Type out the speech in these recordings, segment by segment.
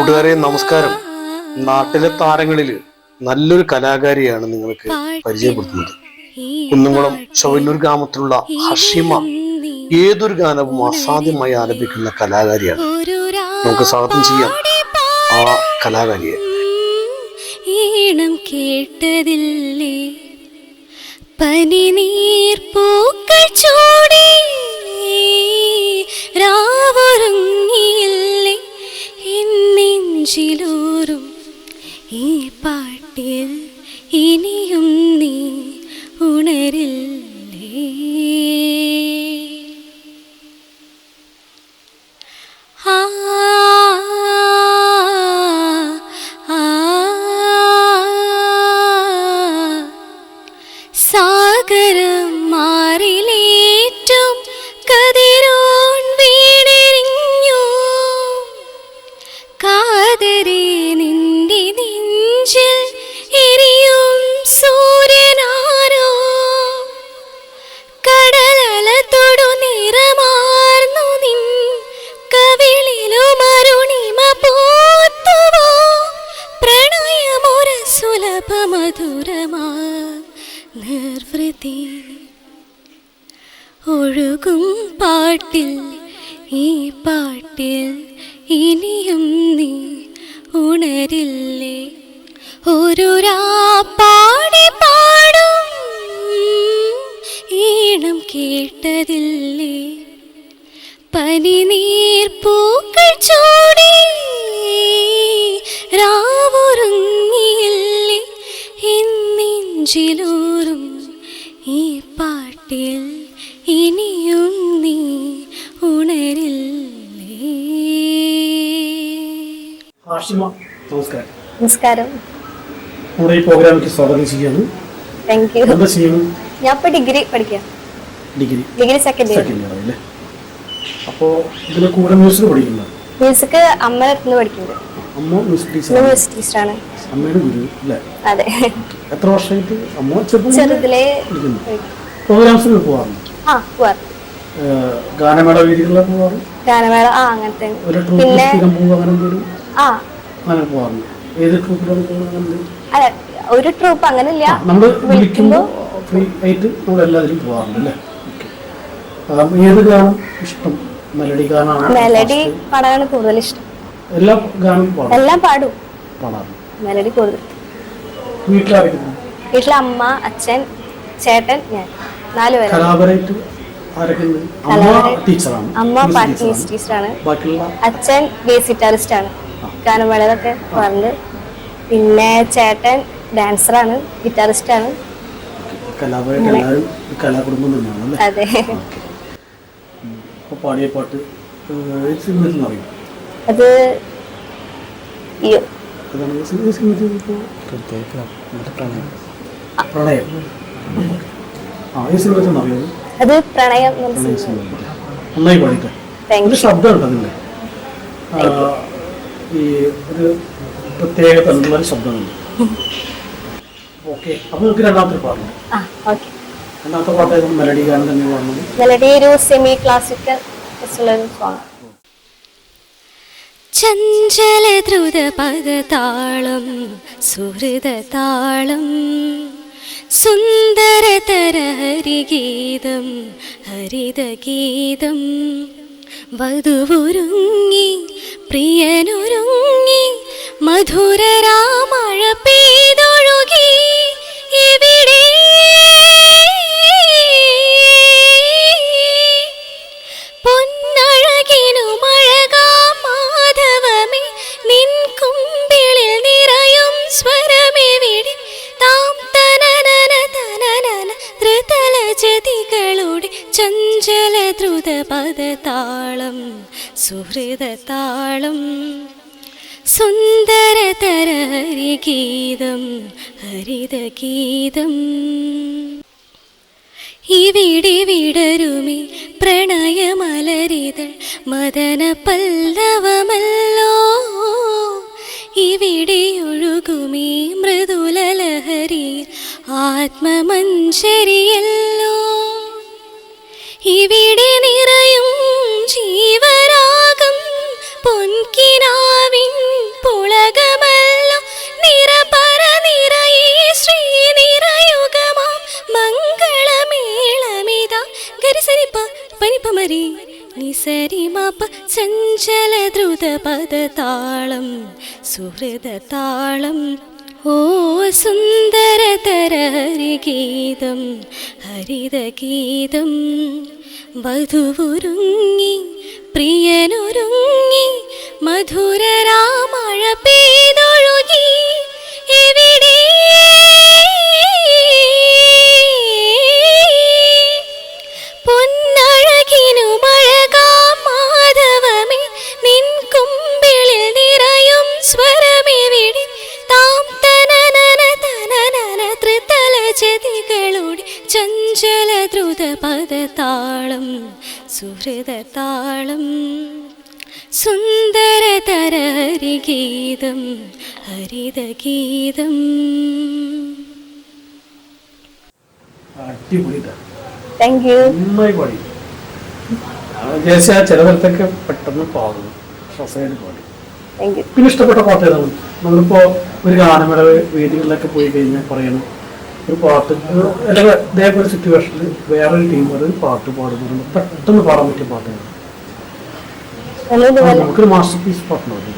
കൂട്ടുകാരെ നമസ്കാരം. നാട്ടിലെ താരങ്ങളിൽ നല്ലൊരു കലാകാരിയാണ് നിങ്ങൾക്ക് പരിചയപ്പെടുത്തുന്നത്. കുന്നുംകുളം ചൊവ്വന്നൂർ ഗ്രാമത്തിലുള്ള ഹഷിമ ഏതൊരു ഗാനവും അസാധ്യമായി ആലപിക്കുന്ന കലാകാരിയാണ്. നമുക്ക് സ്വാഗതം ചെയ്യാം. ആ കലാകാരിയെ. ഈണം കേട്ടതില്ലേ? പനിനീർ പൂക്കൾ ചൂടി പാട്ടിൽ ഇനിയും ഒഴുകും പാട്ടിൽ ഈ പാട്ടിൽ ഇനിയും നീ ഉണരില്ലേ? ഒരു പാടി പാടും ഈണം കേട്ടതില്ലേ? പനിനീർ പൂക്കൾ ചൂടി രാവുറങ്ങിയില്ലേ? എന്നെഞ്ചിലൂറും ഈ പാട്ടിൽ ഇനിയും നീ ഉണരില്ലേ? ഹാഷിമ നമസ്കാരം. നമസ്കാരം. നമ്മുടെ ഈ പ്രോഗ്രാമിലേക്ക് സ്വാഗതം ചെയ്യാണ് താങ്ക് യു എന്താ ചെയ്യുന്നു ഞാൻ ഇപ്പൊ ഡിഗ്രി പഠിക്കാം. Degree. Degree second year second year അല്ലേ അപ്പോൾ ഇതിന് കൂടെ മ്യൂസിക് പഠിക്കുന്നത് മ്യൂസിക് അമ്മ അടുത്ത് പഠിക്കുന്നുണ്ട് അമ്മ മ്യൂസിക് ടീച്ചർ മ്യൂസിക് ടീച്ചറാണ് അമ്മയുടെ ഗുരു അല്ലേ? അതെ. എത്ര വർഷമായിട്ട് അമ്മ ചെറുപ്പം ചെറുതിലേ പ്രോഗ്രാംസിന് പോകാറുണ്ട് ആ ഗാനമേള ഗാനമേള ആ അങ്ങനത്തെ. പിന്നെ ആ. ഏത് അല്ല ഒരു ട്രൂപ്പ് അങ്ങനെയില്ല. നമ്മൾ വിളിക്കുമ്പോൾ ഫ്രീ ആയിട്ട് നമ്മൾ എല്ലാത്തിലും പോകാറുണ്ട് അല്ലേ? ഏത് ഗാനം ഇഷ്ടം? മെലഡി ഗാനമാണ് മെലഡി പാടാനാണ് കൂടുതൽ ഇഷ്ടം. എല്ലാ ഗാനവും പാടും? എല്ലാം പാടും. മെലഡി കൂടുതൽ. വീട്ടിലായിരിക്കും വീട്ടിലെ അമ്മ അച്ഛൻ ചേട്ടൻ ഞാൻ. നാല് കലാപരമായിട്ട് അമ്മ ടീച്ചറാണ്. അമ്മ പാട്ട് ടീച്ചറാണ്. അച്ഛൻ ബേസ് ഗിറ്റാറിസ്റ്റ് ആണ്. ഗാനമേളയിലൊക്കെ പാടുന്നുണ്ട്. പിന്നെ ചേട്ടൻ ഡാൻസറാണ് ഗിറ്റാറിസ്റ്റ് ആണ്. കലാകുടുംബം തന്നെയാണ് അല്ലേ അതെ പാടിയ പാട്ട് അത് പ്രണയം. അത് പ്രണയം നന്നായി ഒരു. ശബ്ദമുണ്ട് അതിന്റെ ഈ ഒരു പ്രത്യേക തരത്തിലുള്ള ശബ്ദമുണ്ട്. ഓക്കെ അപ്പോൾ നമുക്ക് രണ്ടാമത്തെ ഓക്കെ. രണ്ടാമത്തെ പാട്ട് മെലഡി ഗാനം തന്നെ പാടുന്നത്. മെലഡി ഒരു സെമി ക്ലാസിക്കൽ സോങ് ചഞ്ചല ദ്രുത പദതാളം സുഹൃതതാളം. സുന്ദരതര ഹരിഗീതം ഹരിതഗീതം. വധുവുരുങ്ങി പ്രിയനുരുങ്ങി മധുരരാമഴ പെയ്തൊഴുകി എവിടെ സുഹൃതതാളം സുന്ദരതര ഹരിഗീതം ഹരിതഗീതം. ഇവിടെ വിടരുമി പ്രണയമലരിതൾ മദന പല്ലവമല്ലോ ഇവിടെ ഒഴുകുമി മൃദുലഹരി ആത്മമഞ്ജരിയല്ലോ. ഇവിടെ നിറയും ജീവരാഗം. പൊൻകിനാവിൻ പുളകമല്ല നിറപര നിറയെ ശ്രീ നിറയുഗമാം മംഗളമേളമിത. ഗരിസരിപ്പ പനിപ്പമരി നിസരിമാപ്പ ചഞ്ചലദ്രുത പദതാളം സുഹൃദ താളം ഓ സുന്ദരതര ഹരിഗീതം ഹരിതഗീതം വധുവുരുങ്ങി ചഞ്ചല ദ്രുത സുന്ദരതരഹരിഗീതം ഹരിതഗീതം. ചില സ്ഥലത്തൊക്കെ പെട്ടെന്ന് പോകുന്നു പിന്നെ ഇഷ്ടപ്പെട്ട പാട്ട് ഏതാണ്? നമ്മളിപ്പോ ഒരു ഗാനമേള വേദികളിലൊക്കെ പോയി കഴിഞ്ഞാൽ പറയണം. ഒരു പാട്ട്. അല്ലെങ്കിൽ ഇതേപോലെ സിറ്റുവേഷനിൽ വേറൊരു ടീം ഒരു പാട്ട് പാടുന്നു പെട്ടെന്ന് പാടാൻ പറ്റിയ പാട്ടാണ്. നമുക്കൊരു മാസ്റ്റർ പീസ് പാട്ടുണ്ടാവും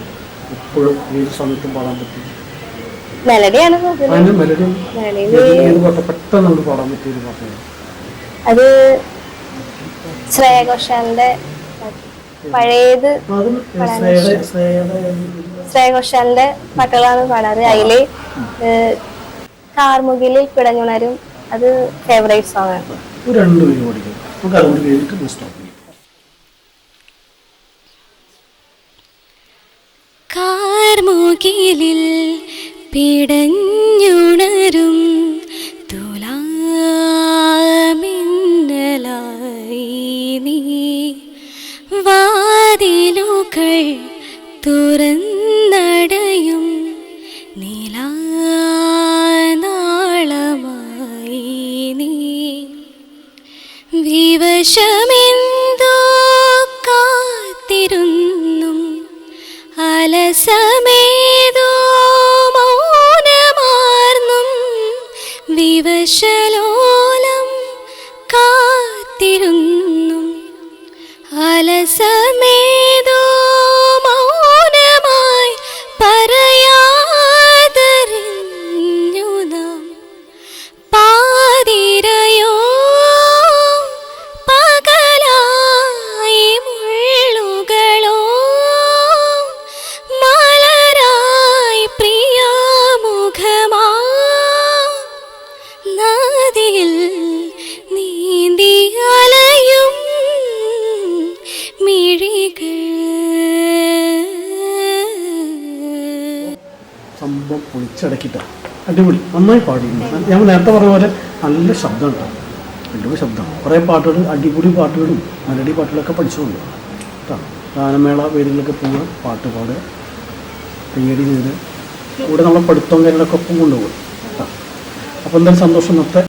ഇപ്പോഴും ഏത് സമയത്തും പാടാൻ പറ്റും മെലഡിയാണ് കൂടുതലും. അതിന്റെ മെലഡി. മെലഡിയിൽ ഏത് പെട്ടെന്ന് നമുക്ക് പാടാൻ പറ്റിയ ഒരു പാട്ടാണ്. അത് ശ്രേയ ഘോഷാലിന്റെ പഴയത് ശ്രേയഘോഷാലിന്റെ ശ്രേയ ഘോഷാലിന്റെ പാട്ടുകളാണ് പാടാറ്. അതിൽ കാർമുകിലിൽ പിടഞ്ഞുണരും അത് ഫേവറേറ്റ് സോങ് ആണ്. ഒരു രണ്ട് പേര് നമുക്ക് അതുകൊണ്ട് സ്റ്റോപ്പ് ചെയ്യാം. കാർമുകിലിൽ പിടഞ്ഞുണരും തുലാമിന്നലായി നീ. വാതിലുകൾ തുറന്നടയും നിലാനാളമായി വിവശമെന്തോ കാത്തിരുന്നും. അലസമേതോ പൊളിച്ചടക്കിട്ടാ അടിപൊളി. നന്നായി പാടിയിരുന്നു ഞാൻ നേരത്തെ പറഞ്ഞ പോലെ നല്ല ശബ്ദം ഉണ്ടാവും അടിപൊളി ശബ്ദമാണ് കുറേ പാട്ടുകൾ അടിപൊളി പാട്ടുകളും മലടി പാട്ടുകളൊക്കെ പഠിച്ചുകൊണ്ട് കേട്ടോ. ഗാനമേള വേദികളിലൊക്കെ പോകുക പാട്ട് പാടുക. കയ്യടി ചെയ്ത് കൂടെ നമ്മളെ പഠിത്തം കാര്യങ്ങളൊക്കെ ഒപ്പം കൊണ്ടുപോകും. കേട്ടോ. അപ്പോൾ എന്തായാലും സന്തോഷം. നിർത്തേ